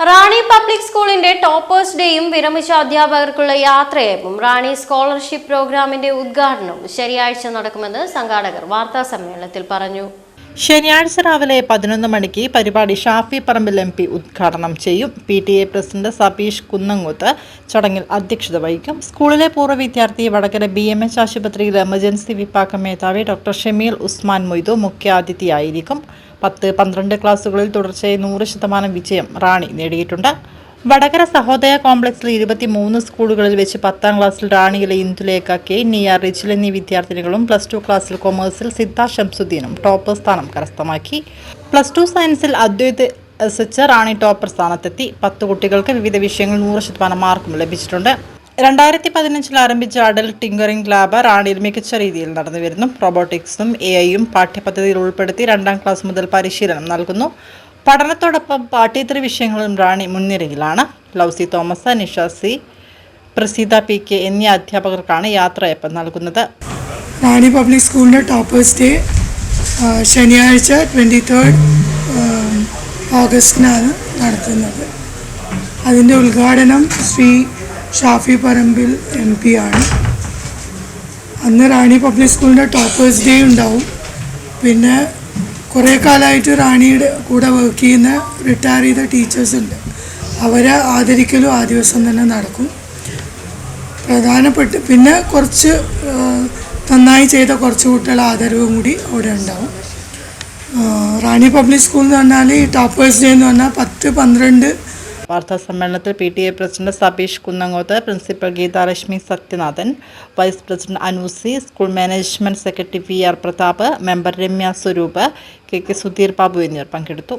റാണി public സ്കൂളിന്റെ toppers ഡേയും വിരമിച്ച അധ്യാപകർക്കുള്ള യാത്രയയപ്പും റാണി scholarship പ്രോഗ്രാമിന്റെ ഉദ്ഘാടനവും ശനിയാഴ്ച നടക്കുമെന്ന് സംഘാടകർ വാർത്താ സമ്മേളനത്തിൽ പറഞ്ഞു. ശനിയാഴ്ച രാവിലെ പതിനൊന്ന് മണിക്ക് പരിപാടി ഷാഫി പറമ്പിൽ എം പി ഉദ്ഘാടനം ചെയ്യും. P T A president Satheesh Kunnangooth ചടങ്ങിൽ അധ്യക്ഷത വഹിക്കും. സ്കൂളിലെ പൂർവ വിദ്യാർത്ഥി വടകര ബി എം എച്ച് ആശുപത്രിയിൽ എമർജൻസി വിഭാഗം മേധാവി ഡോക്ടർ ഷമീൽ ഉസ്മാൻ മൊയ്തു മുഖ്യാതിഥിയായിരിക്കും. പത്ത് പന്ത്രണ്ട് ക്ലാസുകളിൽ തുടർച്ചയായി നൂറ് ശതമാനം വിജയം റാണി നേടിയിട്ടുണ്ട്. വടകര സഹോദയ കോംപ്ലക്സിൽ ഇരുപത്തിമൂന്ന് സ്കൂളുകളിൽ വെച്ച് പത്താം ക്ലാസ്സിൽ റാണിയിലെ ഇന്ദുലേഖ കെ നിയ റിച്ചിൽ എന്നീ വിദ്യാർത്ഥിനികളും പ്ലസ് ടു ക്ലാസ്സിൽ കൊമേഴ്സിൽ സിദ്ധ ഷംസുദ്ദീനും ടോപ്പർ സ്ഥാനം കരസ്ഥമാക്കി. പ്ലസ് ടു സയൻസിൽ Advaith S H Rani topper സ്ഥാനത്തെത്തി. പത്ത് കുട്ടികൾക്ക് വിവിധ വിഷയങ്ങളിൽ നൂറ് ശതമാനം മാർക്കും ലഭിച്ചിട്ടുണ്ട്. രണ്ടായിരത്തി പതിനഞ്ചിൽ ആരംഭിച്ച അഡൽ ടിങ്കറിംഗ് ലാബ് റാണിയിൽ മികച്ച രീതിയിൽ നടന്നു വരുന്നു റോബോട്ടിക്സും എ ഐയും പാഠ്യപദ്ധതിയിൽ ഉൾപ്പെടുത്തി രണ്ടാം ക്ലാസ് മുതൽ പരിശീലനം നൽകുന്നു. പഠനത്തോടൊപ്പം പാഠ്യേതര വിഷയങ്ങളും Rani മുൻനിരയിലാണ്. Lousy Thomas Nisha C Praseetha P K എന്നീ അധ്യാപകർക്കാണ് യാത്രയപ്പം നൽകുന്നത്. റാണി പബ്ലിക് സ്കൂളിന്റെ ടോപ്പേഴ്സ് ഡേ ശനിയാഴ്ച ട്വന്റി തേർഡ് ഓഗസ്റ്റിനാണ് നടത്തുന്നത് അതിന്റെ ഉദ്ഘാടനം ശ്രീ ഷാഫി പറമ്പിൽ എം പി ആണ്. അന്ന് റാണി പബ്ലിക് സ്കൂളിന്റെ ടോപ്പേഴ്സ് ഡേ ഉണ്ടാവും. പിന്നെ കുറേ കാലമായിട്ട് റാണിയുടെ കൂടെ വർക്ക് ചെയ്യുന്ന റിട്ടയർ ചെയ്ത ടീച്ചേഴ്സ് ഉണ്ട്. അവരെ ആദരിക്കലും ആ ദിവസം തന്നെ നടക്കും. പ്രധാനപ്പെട്ട് പിന്നെ കുറച്ച് നന്നായി ചെയ്ത കുറച്ച് കുട്ടികളെ ആദരവും കൂടി അവിടെ ഉണ്ടാവും. റാണി പബ്ലിക് സ്കൂൾ എന്ന് പറഞ്ഞാൽ ടോപ്പേഴ്സ് ഡേ എന്ന് പറഞ്ഞാൽ പത്ത് പന്ത്രണ്ട് വാർത്താ സമ്മേളനത്തിൽ P T A president Sabeesh Kunnangoth principal Geethalakshmi Sathyanathan vice president Anoosi school management secretary V R Prathap member Ramya Swaroop K K Sudheer Babu എന്നിവർ പങ്കെടുത്തു.